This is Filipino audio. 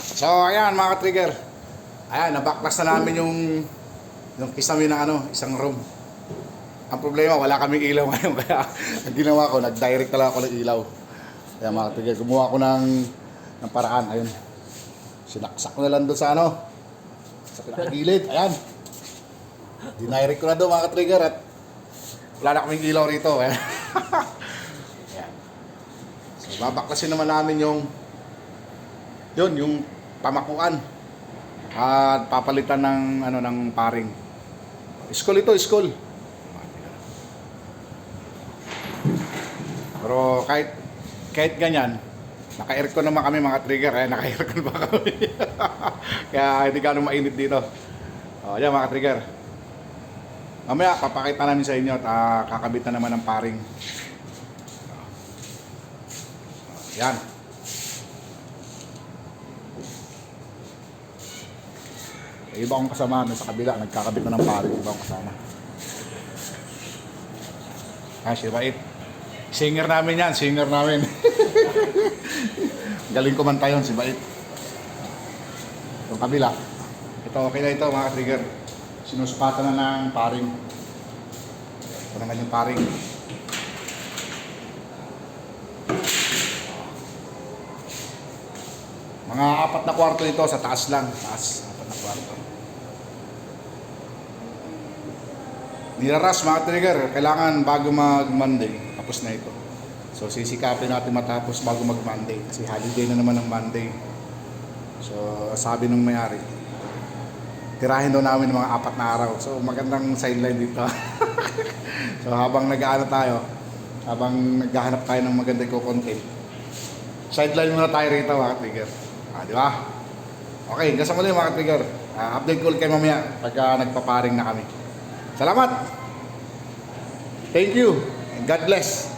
So, ayan mga trigger. Ayan, nabaklas na namin yung yung kisame ng ano, isang room. Ang problema, wala kaming ilaw ngayon. Kaya ang ginawa ko, nag-direct talaga ako ng ilaw. Kaya mga trigger, gumawa ko ng, ng paraan. Ayun. Sinaksak ko na lang doon sa ano, sa pinakagilid. Ayan. Dinirect ko na doon mga trigger at wala na kaming ilaw rito. Ayan. Ayan. So, babaklasin naman namin yung yun, yung pamakuan. At papalitan ng ano ng paring. School ito, school. Pero kahit kahit ganyan, naka-aircon naman kami mga trigger, kaya naka-aircon pa kami. kaya hindi ganun mainit dito. O, yan mga trigger. Mamaya, papakita namin sa inyo at ah, kakabit na naman ng paring. Yan. Iba akong kasama na sa kabila, nagkakabit na ng paring, iba akong kasama. Ah, si Bait. Singer namin yan, singer namin. Galing kumanta yun, si Bait. Yung kabila. Ito, okay na ito mga trigger. Sinusukatan na ng paring. Ito yung paring. Mga apat na kwarto ito sa taas lang. Taas, apat na kwarto. Niraras mga trigger, kailangan bago mag-Monday, tapos na ito. So sisikapin natin matapos bago mag-Monday kasi holiday na naman ng Monday. So sabi ng may-ari, tirahin daw namin ng mga apat na araw. So magandang sideline dito. so habang nag-aano tayo, habang naghahanap tayo ng magandang content, sideline muna tayo rito mga trigger. Ah, di ba? Okay, hanggang sa muli mga trigger. Ah, update ulit kayo mamaya pagka nagpaparing na kami. Salamat! Thank you and God bless!